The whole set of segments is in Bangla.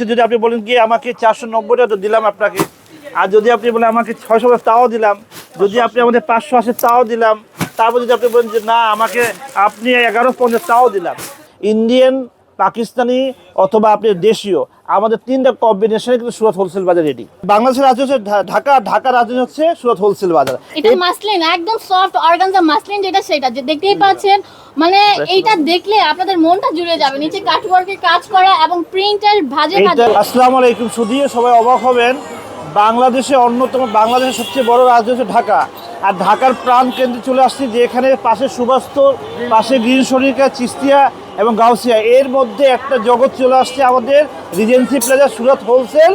যদি আপনি বলেন কি, আমাকে চারশো নব্বইটা তো দিলাম আপনাকে। আর যদি আপনি বলেন, আমাকে ছয়শো তাও দিলাম। যদি আপনি আমাদের পাঁচশো আসে তাও দিলাম, তারপর যদি আপনি বলেন যে, না, আমাকে আপনি এগারো পঞ্চাশ তাও দিলাম। ইন্ডিয়ান পাকিস্তানি অথবা আপনি দেশীয় আমাদের তিনটা কম্বিনেশনে কিন্তু সুরত হোলসেল বাজার রেডি বাংলাদেশের রাজ্য হচ্ছে ঢাকা ঢাকা রাজধানী হচ্ছে সুরত হোলসেল বাজার। এটা মাসলিন একদম সফট অর্গানজা মাসলিন যেটা সেটা যে দেখতেই পাচ্ছেন মানে এইটা দেখলে আপনাদের মনটা জুড়ে যাবে নিচে কাটওয়ার্কের কাজ করা এবং প্রিন্টার ভাজে ভাজে আসসালামু আলাইকুম শুধিয়ে সবাই অবাক হবেন। বাংলাদেশে অন্যতম বাংলাদেশের সবচেয়ে বড় রাজ্য হচ্ছে ঢাকা। আর ঢাকার প্রাণ কেন্দ্রে চলে আসছি যে এখানে পাশে সুবাস্ত পাশে গ্রিন শরিকা চিস্তিয়া এবং গাউসিয়া। এর মধ্যে একটা জগৎ চলে আসছে আমাদের রিজেন্সি প্লাজা সুরত হোলসেল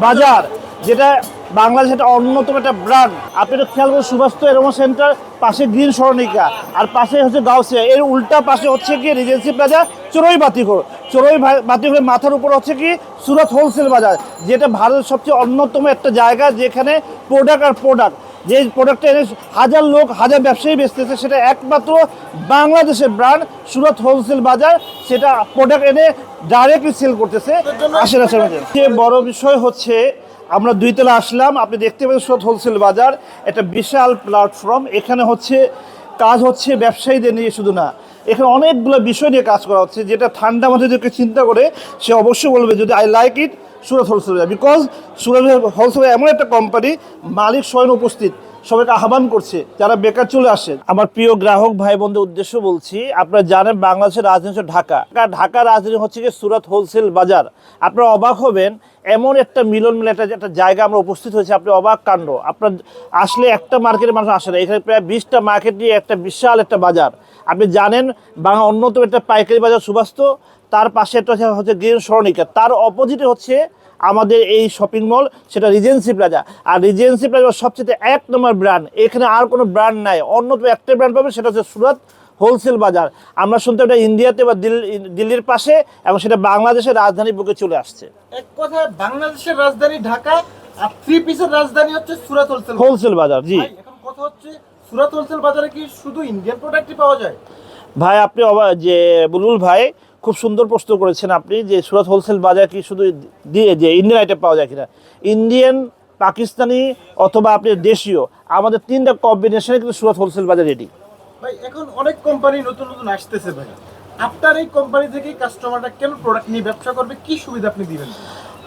বাজার, যেটা বাংলাদেশ একটা অন্যতম একটা ব্র্যান্ড আপনি তো খেয়াল করুন সুবাস্ত এরোমা সেন্টার পাশে গ্রিন সরণিকা আর পাশে হচ্ছে গাউসিয়া। এর উল্টা পাশে হচ্ছে কি রিজেন্সি প্লাজা চড়ুই বাতিঘর। চড়ুই ভা- বাতিঘরের মাথার উপর হচ্ছে কি সুরত হোলসেল বাজার, যেটা ভারতের সবচেয়ে অন্যতম একটা জায়গা, যেখানে প্রোডাক্ট আর প্রোডাক্ট যে প্রোডাক্টটা এনে হাজার লোক, হাজার ব্যবসায়ী বেচতেছে সেটা একমাত্র বাংলাদেশের ব্র্যান্ড সুরত হোলসেল বাজার, সেটা প্রোডাক্ট এনে ডাইরেক্টলি সেল করতেছে আশের আশের। যে বড় বিষয় হচ্ছে, আমরা দুইতলা আসলাম, আপনি দেখতে পেলেন সুরত হোলসেল বাজার, একটা বিশাল প্ল্যাটফর্ম এখানে হচ্ছে কাজ হচ্ছে ব্যবসায়ীদের নিয়ে শুধু না এখানে অনেকগুলো বিষয় নিয়ে কাজ করা হচ্ছে, যেটা ঠান্ডা মাথায় যদি চিন্তা করে, সে অবশ্যই বলবে যদি I like it Surat wholesale because Surat wholesale এমন একটা কোম্পানি মালিক স্বয়ং উপস্থিত, সবাইকে আহ্বান করছে, যারা বেকার চলে আসে। আমার প্রিয় গ্রাহক ভাই বন্ধুর উদ্দেশ্য বলছি, আপনারা জানেন বাংলাদেশের রাজধানী হচ্ছে ঢাকা। ঢাকা রাজধানী হচ্ছে কি সুরত হোলসেল বাজার। আপনারা অবাক হবেন, এমন একটা মিলন মিলে, একটা একটা জায়গা আমরা উপস্থিত হয়েছে, আপনি অবাক কাণ্ড। আপনার আসলে একটা মার্কেটে মানুষ আসে না, এখানে প্রায় বিশটা মার্কেট নিয়ে একটা বিশাল একটা বাজার। আপনি জানেন বাংলা অন্যতম একটা পাইকারি বাজার সুবাস্ত তার পাশে একটা হচ্ছে- গ্রিন সরণিকা তার অপোজিটে হচ্ছে আমাদের এই শপিং মল সেটা রিজেন্সি প্লাজা আর রিজেন্সি প্লাজা সবচেয়ে এক নম্বর ব্র্যান্ড এখানে আর কোনো ব্র্যান্ড নাই। অন্যতম একটা ব্র্যান্ড পাবেন সেটা হচ্ছে সুরত হোলসেল বাজার। আমরা শুনতে এটা ইন্ডিয়াতে বা দিল্লি দিল্লির পাশে এবং সেটা বাংলাদেশের রাজধানী বুকে চলে আসছে। এক কথায় বাংলাদেশের রাজধানী ঢাকা আর থ্রি পিসের রাজধানী হচ্ছে সুরাত হোলসেল হোলসেল বাজার জি। এখন কথা হচ্ছে সুরাত হোলসেল বাজারে কি শুধু ইন্ডিয়ান প্রোডাক্টই পাওয়া যায়? ভাই আপনি অবা- যে বুলবুল ভাই খুব সুন্দর প্রশ্ন করেছেন আপনি যে সুরত হোলসেল বাজার কি শুধু দিয়ে যে ইন্ডিয়ান আইটেম পাওয়া যায় কিনা। ইন্ডিয়ান পাকিস্তানি অথবা আপনি দেশীয় আমাদের তিনটা কম্বিনেশনে কিন্তু সুরত হোলসেল বাজার রেডি ভাই এখন অনেক কোম্পানি নতুন নতুন আসতেছে ভাই। আপনার এই কোম্পানি থেকে কাস্টমারটা কেন প্রোডাক্ট নিয়ে ব্যবসা করবে? কি সুবিধা আপনি দিবেন?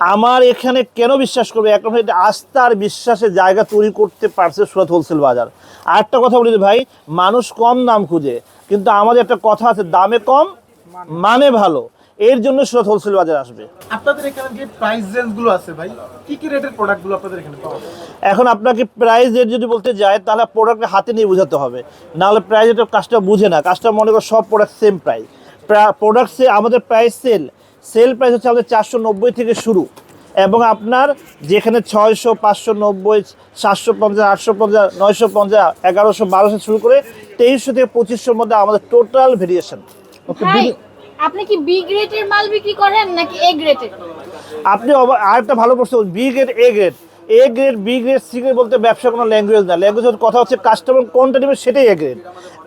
আমার এখানে কেন বিশ্বাস করবে? এক এটা আস্থা আর বিশ্বাসের জায়গা তৈরি করতে পারছে সুরত হোলসেল বাজার। আর একটা কথা বলি ভাই মানুষ কম দাম খুঁজে কিন্তু আমাদের একটা কথা আছে দামে কম মানে ভালো। এর জন্য সুরত হোলসেল বাজার আসবে। আপনাদের এখানে যে প্রাইস রেঞ্জগুলো আছে ভাই কি কি রেটের প্রোডাক্টগুলো আপনাদের এখানে পাওয়া যায়? এখন আপনাকে প্রাইস রেট যদি বলতে যায় তাহলে প্রোডাক্ট হাতে নিয়ে বোঝাতে হবে। নাহলে প্রাইস রেট কাজটা বুঝে না। কাজটা মনে করো সব প্রোডাক্ট সেম প্রাইস প্রোডাক্ট সে আমাদের প্রাইস সেল সেল প্রাইস হচ্ছে আমাদের চারশো নব্বই থেকে শুরু। এবং আপনার যেখানে ছয়শো পাঁচশো নব্বই সাতশো পঞ্চাশ আটশো পঞ্চাশ নয়শো পঞ্চাশ এগারোশো বারোশো শুরু করে তেইশশো থেকে পঁচিশশোর মধ্যে আমাদের টোটাল ভেরিয়েশন ওকে আপনি কি বি গ্রেডের মাল বিক্রি করেন নাকি এ গ্রেডের আপনি আর আরেকটা ভালো প্রশ্ন B grade A grade A grade B grade C grade বলতে ব্যবসা কোনো ল্যাঙ্গুয়েজ না। ল্যাঙ্গুয়েজ কথা হচ্ছে কাস্টমার কোনটা নেবে সেটাই এ গ্রেড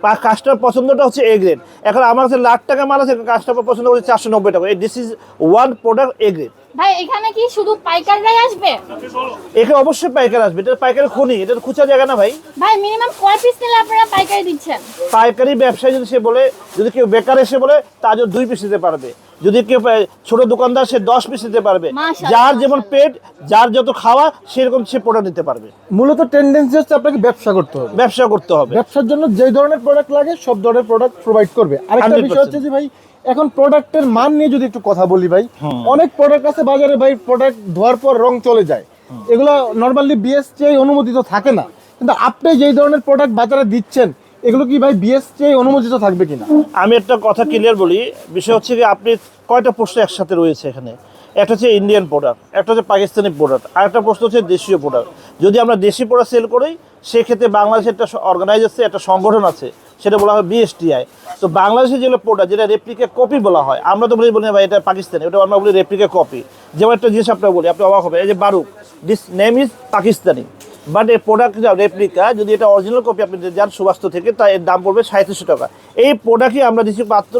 বা কাস্টমার পছন্দটা হচ্ছে এ গ্রেড এখন আমার কাছে লাখ টাকা মাল আছে কাস্টমার পছন্দ করছে চারশো নব্বই টাকা। This is one product A grade ভাই এখানে কি শুধু পাইকাররাই আসবে? এখানে অবশ্যই পাইকার আসবে। এটা পাইকারি খনি এটা তো খুচরা জায়গা না ভাই। ভাই মিনিমাম কয় পিস নিলে আপনারা পাইকারি দিচ্ছেন? পাইকারি ব্যবসায়ী যদি সে বলে যদি কেউ বেকার এসে বলে তার জন্য দুই পিস দিতে পারবে। যদি কেউ ছোট দোকানদার সে দশ পিস দিতে পারবে। যার যেমন পেট যার যত খাওয়া সেরকম সে প্রোডাক্ট নিতে পারবে। মূলত টেন্ডেন্সি হচ্ছে আপনাকে ব্যবসা করতে হবে। ব্যবসা করতে হবে। ব্যবসার জন্য যে ধরনের প্রোডাক্ট লাগে সব ধরনের প্রোডাক্ট প্রোভাইড করবে। আরেকটা 100% বিষয় হচ্ছে যে ভাই এখন প্রোডাক্টের মান নিয়ে যদি একটু কথা বলি ভাই অনেক প্রোডাক্ট আছে বাজারে ভাই প্রোডাক্ট ধোয়ার পর রং চলে যায়। এগুলো নর্মালি বিএসটিআই অনুমোদিত থাকে না। কিন্তু আপনি যেই ধরনের প্রোডাক্ট বাজারে দিচ্ছেন এগুলো কি ভাই বিএসটিআই অনুমোদিত থাকবে কিনা? আমি একটা কথা ক্লিয়ার বলি। বিষয় হচ্ছে কি আপনি কয়টা প্রশ্ন একসাথে রয়েছে এখানে? একটা হচ্ছে ইন্ডিয়ান প্রোডাক্ট একটা হচ্ছে পাকিস্তানি প্রোডাক্ট আর একটা প্রশ্ন হচ্ছে দেশীয় প্রোডাক্ট যদি আমরা দেশি প্রোডাক্ট সেল করি, সেক্ষেত্রে বাংলাদেশের একটা অর্গানাইজ আছে একটা সংগঠন আছে, সেটা বলা হয় বিএসটিআই তো বাংলাদেশে যেগুলো প্রোডাক্ট যেটা রেপ্লিকা কপি বলা হয়, আমরা তো বলি বলি ভাই, এটা পাকিস্তানি ওটা আমরা বলি রেপ্লিকা কপি যেমন একটা জিনিস আপনার বলি, আপনি অবাক হবে এই যে Baroque this name is Pakistani but এই প্রোডাক্ট রেপ্লিকা যদি এটা অরিজিনাল কপি আপনি যান সুবাস্ত থেকে তা এর দাম পড়বে সাঁত্রিশশো টাকা। এই প্রোডাক্টই আমরা দিচ্ছি মাত্র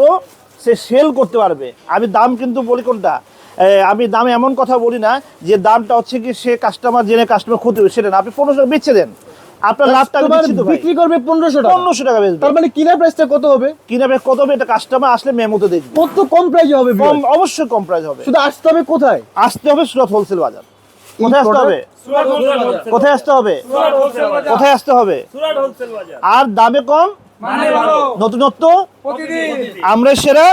সে সেল করতে পারবে। আমি দাম কিন্তু বলি কোনটা? আমি দাম এমন কথা বলি না যে দামটা হচ্ছে কি সে কাস্টমার জেনে কাস্টমার ক্ষতি হবে সেটা না আপনি পনেরোশো টাকা বেচে দেন। আপনার লাভটা বিক্রি করবে। পনেরোশো টাকা। পনেরোশো টাকা বেচবে। তার মানে কিনা প্রাইসটা কত হবে? কিনা বেশ কত হবে এটা কাস্টমার আসলে মেমোতে দেখবে। কত কম প্রাইসে হবে কম অবশ্যই কম প্রাইস হবে। শুধু আসতে হবে কোথায়? আসতে হবে সুরত হোলসেল বাজার। কোথায় আসতে হবে? কোথায় আসতে হবে? কোথায় আসতে হবে? আর দামে কম? নতুনত্ব আমরা সেরা?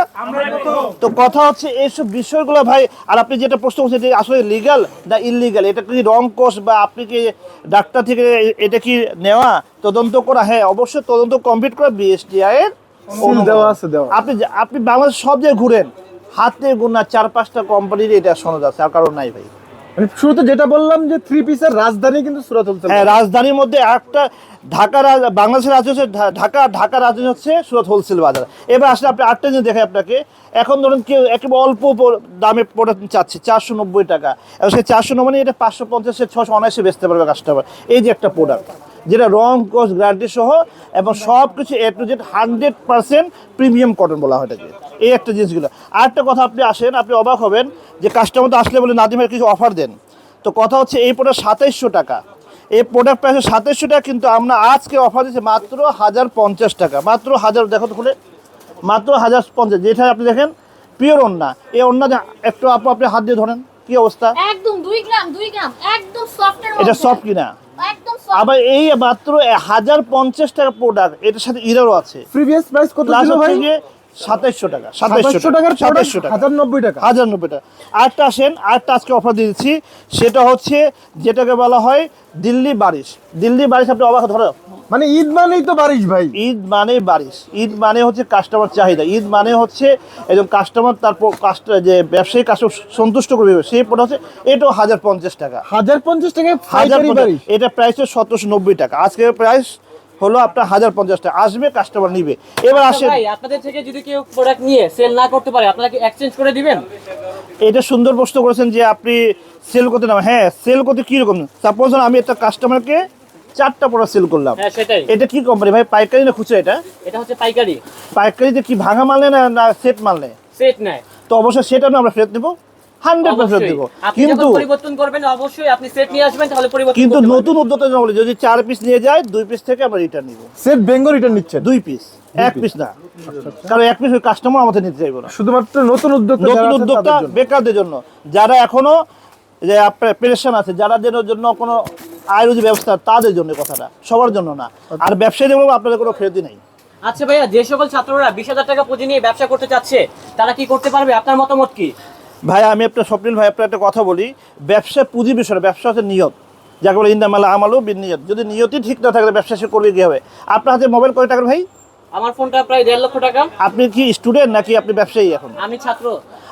তো কথা হচ্ছে এইসব বিষয়গুলো ভাই আর আপনি যেটা প্রশ্ন করছেন এটা আসলে লিগাল না ইলিগাল এটা কি রং কোষ বা আপনি কি ডাক্তার থেকে এটা কি নেওয়া? তদন্ত করা হ্যাঁ অবশ্যই তদন্ত কমপ্লিট করা বিএসটিআই এর দেওয়া আছে দেওয়া আপনি আপনি বাংলাদেশ সব জায়গায় ঘুরেন হাতে গোনা চার পাঁচটা কোম্পানির এটা শোনা যাচ্ছে আর কারণ নাই ভাই। মানে শুরুতে যেটা বললাম যে থ্রি পিসের রাজধানী কিন্তু সুরাত হ্যাঁ রাজধানীর মধ্যে একটা ঢাকা বাংলাদেশের রাজ্য হচ্ছে ঢাকা ঢাকা রাজ্য হচ্ছে সুরত হোলসেল বাজার। এবার আসলে আপনি আটটা জিনিস দেখে আপনাকে। এখন ধরুন কেউ একেবারে অল্প দামে প্রোডাক্ট চাচ্ছে, চারশো নব্বই টাকা। এবং সেই চারশো নব্বই এটা পাঁচশো পঞ্চাশে ছশো অনায়াসে বেচতে পারবে কাস্টমার এই যে একটা প্রোডাক্ট যেটা রং কোর্স গ্যারান্টি সহ এবং সব কিছু A to Z hundred percent premium cotton বলা হয় এটাকে। এই একটা জিনিসগুলো। আর একটা কথা আপনি আসেন আপনি অবাক হবেন যে কাস্টমার তো আসলে বলে নাদিমের কিছু অফার দেন। তো কথা হচ্ছে এই প্রোডাক্ট সাতাইশশো টাকা। এই প্রোডাক্ট প্রাইস সাতাইশশো টাকা কিন্তু আমরা আজকে অফার দিচ্ছি মাত্র হাজার পঞ্চাশ টাকা। মাত্র হাজার দেখো তো খুলে। মাত্র হাজার পঞ্চাশ। যেটা আপনি দেখেন পিওর ওন্না এই ওন্না একটু আপু আপনি হাত দিয়ে ধরেন কি অবস্থা? একদম দুই গ্রাম দুই গ্রাম একদম সফটের এটা সফট কিনা। আবার এই মাত্র হাজার পঞ্চাশ টাকা প্রোডাক্ট এটার সাথে ইরারও আছে। প্রিভিয়াস প্রাইস কত ছিল ভাই? সাতাইশশো টাকা সাতাইশশো টাকার টাকা সাতাইশশো টাকা। হাজার নব্বই টাকা। হাজার নব্বই টাকা। আরেকটা আসেন আরেকটা আজকে অফার দিয়েছি দিচ্ছি সেটা হচ্ছে যেটাকে বলা হয় দিল্লি বারিশ। দিল্লি বারিশ আপনি অবাক ধরো মানে ঈদ মানেই তো বারিশ ভাই। ঈদ মানে বারিশ। ঈদ মানে হচ্ছে কাস্টমার চাহিদা। ঈদ মানে হচ্ছে একজন কাস্টমার তার কাস্টমার যে ব্যবসায়ী কাস্টমার সন্তুষ্ট করবে সেই প্রোডাক্ট হচ্ছে এটাও হাজার পঞ্চাশ টাকা হাজার পঞ্চাশ টাকায় হাজার এটা প্রাইস হচ্ছে সতেরোশো নব্বই টাকা। আজকের প্রাইস হলো আপনার হাজার পঞ্চাশ টাকা। আসবে কাস্টমার নিবে। এবার আসে আপনাদের থেকে যদি কেউ প্রোডাক্ট নিয়ে সেল না করতে পারে আপনারা কি এক্সচেঞ্জ করে দিবেন? এটা সুন্দর প্রশ্ন করেছেন যে আপনি সেল করতে না হ্যাঁ সেল করতে কীরকম? সাপোজ আমি একটা কাস্টমারকে চারটা প্রোডাক্ট সেল করলাম। হ্যাঁ এটা কি কোম্পানি ভাই পাইকারি না খুচরা এটা? এটা হচ্ছে পাইকারি। পাইকারিতে কি ভাঙা মাল নেয় না না সেট মাল নেয়? সেট নেয়। তো অবশ্যই সেটা আমরা ফেরত দেবো। হান্ড্রেড ফেরত দেবো। কিন্তু পরিবর্তন করবেন অবশ্যই আপনি সেট নিয়ে আসবেন তাহলে পরিবর্তন কিন্তু নতুন উদ্যোক্তা জন্য যদি চার পিস নিয়ে যায় দুই পিস থেকে আমরা রিটার্ন নিব। সেট বেঙ্গল রিটার্ন নিচ্ছেন? দুই পিস এক পিস না। কারণ এক পিস কাস্টমার আমাদের নিতে চাইব না। শুধুমাত্র নতুন উদ্যোক্তা নতুন উদ্যোক্তা বেকারদের জন্য। যারা এখনও যে আপনার পেরেশান আছে যারা যেন জন্য কোনো আয় রুজি ব্যবস্থা তাদের জন্য কথাটা সবার জন্য না। আর ব্যবসায়ীদের বলব আপনাদের কোনো ফেরতি নেই। আচ্ছা ভাইয়া যে সকল ছাত্ররা বিশ হাজার টাকা পুঁজি নিয়ে ব্যবসা করতে চাচ্ছে তারা কি করতে পারবে? আপনার মতামত কি? ভাই আমি একটা স্বপ্নিল ভাই আপনার একটা কথা বলি। ব্যবসা পুঁজি বিষয় ব্যবসা হচ্ছে নিয়ত। যাকে বলে ইন্দামালা আমালও বিন নিয়ত। যদি নিয়তই ঠিক না থাকলে ব্যবসা সে করবে কি হবে আপনার হাতে মোবাইল কয় টাকার ভাই? আমার ফোনটা প্রায় দেড় লক্ষ টাকা। আপনি কি স্টুডেন্ট নাকি আপনি ব্যবসায়ী এখন? আমি ছাত্র।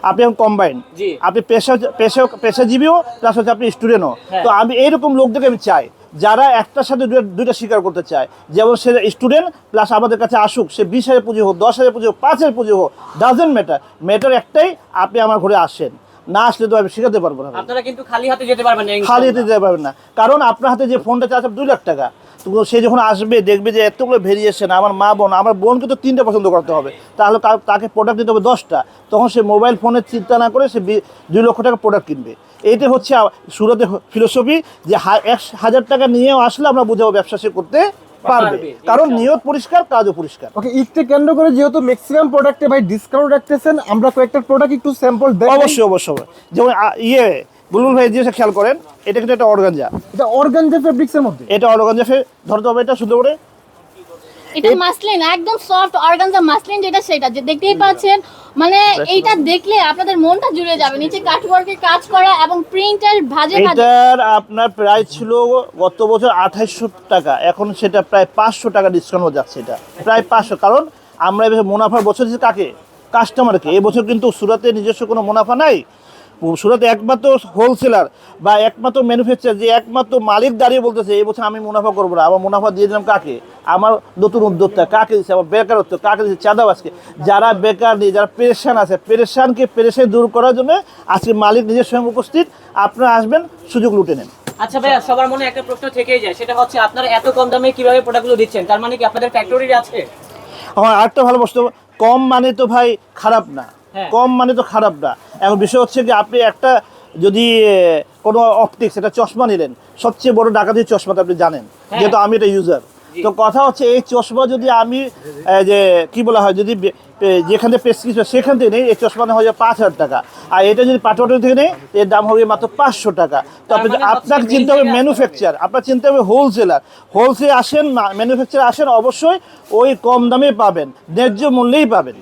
আপনি এখন কম্বাইন আপনি পেশা পেশা পেশাজীবীও প্লাস হচ্ছে আপনি স্টুডেন্টও হ্যাঁ। তো আমি এইরকম লোকদেরকে আমি চাই যারা একটার সাথে দুইটা- স্বীকার করতে চায়। যেমন সে স্টুডেন্ট প্লাস আমাদের কাছে আসুক সে বিশ হাজার পুঁজি হোক দশ হাজার পুঁজি হোক পাঁচ হাজার পুঁজি হোক ডাজেন্ট ম্যাটার ম্যাটার একটাই আপনি আমার ঘরে আসেন। না আসলে তো আমি শেখাতে পারব না আপনারা কিন্তু খালি হাতে যেতে পারবেন না খালি হাতে যেতে পারবেন না। কারণ আপনার হাতে যে ফোনটা চাচ্ছে দুই লাখ টাকা। তো সে যখন আসবে দেখবে যে এতগুলো ভেরিয়েশন আমার মা বোন আমার বোনকে তো তিনটা পছন্দ করতে হবে। তাহলে তাকে প্রোডাক্ট দিতে হবে? দশটা। তখন সে মোবাইল ফোনের চিন্তা না করে সে দুই লক্ষ টাকা প্রোডাক্ট কিনবে। এইটা হচ্ছে সুরতে ফিলোসফি যে হাজার টাকা নিয়েও আসলে আমরা বুঝাবো ব্যবসা সে করতে পারবে। কারণ। নিয়ত পরিষ্কার কাজও পরিষ্কার। ওকে ঈদকে কেন্দ্র করে যেহেতু ম্যাক্সিমাম প্রোডাক্টে ভাই ডিসকাউন্ট রাখতেছেন আমরা কয়েকটা প্রোডাক্ট একটু স্যাম্পল দেখ অবশ্যই অবশ্যই যেমন ইয়ে বুলবুল ভাই জিনিসটা খেয়াল করেন এটা কিন্তু একটা অর্গানজা। এটা অর্গানজা ফেব্রিক্সের মধ্যে? এটা অর্গানজা ধরতে হবে এটা সুন্দর করে। এটা মাসলিন একদম সফট অর্গানজা মাসলিন যেটা সেটা। যে দেখতেই পাচ্ছেন মানে এইটা দেখলে আপনাদের মনটা জুড়ে যাবে। নিচে কাটওয়ার্কের কাজ করা এবং প্রিন্টার ভাজে ভাজে এটার আপনার প্রাইস ছিল গত বছর আঠাইশশো টাকা। এখন সেটা প্রায় পাঁচশো টাকা ডিসকাউন্ট হয়ে যাচ্ছে এটা। প্রায় পাঁচশো। কারণ আমরা এবছর মুনাফার বছর দিচ্ছি কাকে? কাস্টমারকে এবছর কিন্তু সুরাতে নিজস্ব কোনো মুনাফা নাই। সুরাতে একমাত্র হোলসেলার বা একমাত্র ম্যানুফ্যাকচার যে একমাত্র মালিক দাঁড়িয়ে বলতেছে এই বছর আমি মুনাফা করব না। আবার মুনাফা দিয়ে দিলাম কাকে? আমার নতুন উদ্যোক্তা কাকে দিচ্ছে আমার বেকারত্ব কাকে দিচ্ছে চাঁদাবাজকে যারা বেকার নেই যারা পেরেশান আছে পেরেশানকে পেরেশান দূর করার জন্য আজকে মালিক নিজের সঙ্গে উপস্থিত। আপনারা আসবেন সুযোগ লুটে নেন। আচ্ছা ভাইয়া সবার মনে একটা প্রশ্ন থেকেই যায় সেটা হচ্ছে আপনারা এত কম দামে কীভাবে প্রোডাক্টগুলো দিচ্ছেন? তার মানে কি আপনাদের ফ্যাক্টরি আছে? আমার আরেকটা ভালো প্রশ্ন কম মানে তো ভাই খারাপ না। হ্যাঁ। কম মানে তো খারাপ না। এখন বিষয় হচ্ছে কি আপনি একটা যদি কোনো অপটিক্স এটা চশমা নিলেন সবচেয়ে বড় ডাকাতি চশমাটা আপনি জানেন হ্যাঁ। যেহেতু আমি এটা ইউজার তো কথা হচ্ছে এই চশমা যদি আমি যে কি বলা হয় যদি যেখানে প্রেসক্রিপশন সেখান থেকে নেই এই চশমা হয়ে পাঁচ হাজার টাকা। আর এটা যদি পাটোয়ারি থেকে নেই এর দাম হবে মাত্র পাঁচশো টাকা। তো আপনি মানে চিন্তা হবে ম্যানুফ্যাকচার আপনার চিন্তা হবে হোলসেলার হোলসেল আসেন ম্যানুফ্যাকচার আসেন অবশ্যই ওই কম দামে পাবেন ন্যায্য মূল্যেই পাবেন।